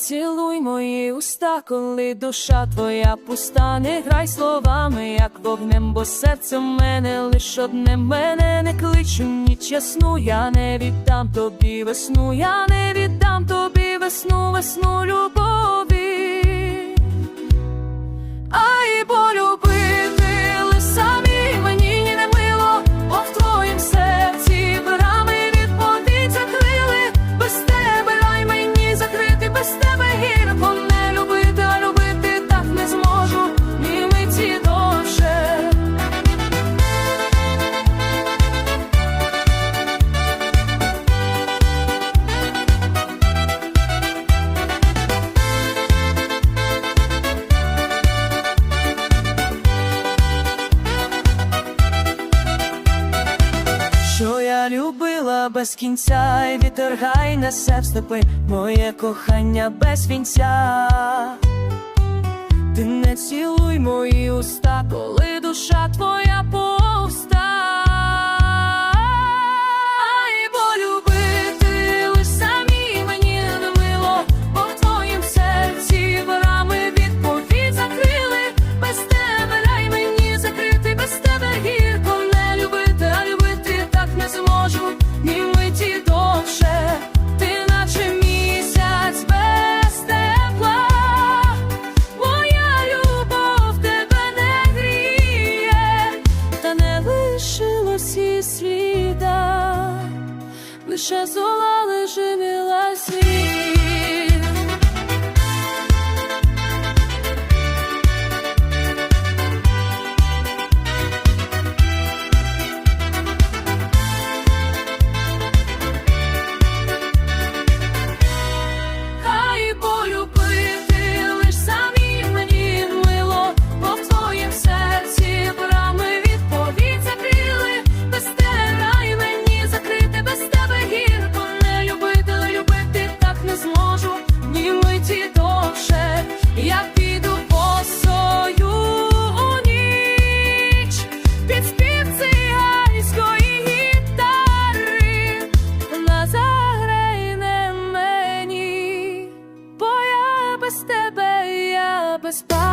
Цілуй мої уста, коли душа твоя пуста, не грай словами, як вогнем, бо серце в мене лиш одне. Мене не кличу, ніч ясну, я не віддам тобі весну, я не віддам тобі весну, весну любов. Любила без кінця, і вітер гай несе в степи, моє кохання без вінця. Ти не цілуй мої уста, лише зола лежиміла світ. Spot.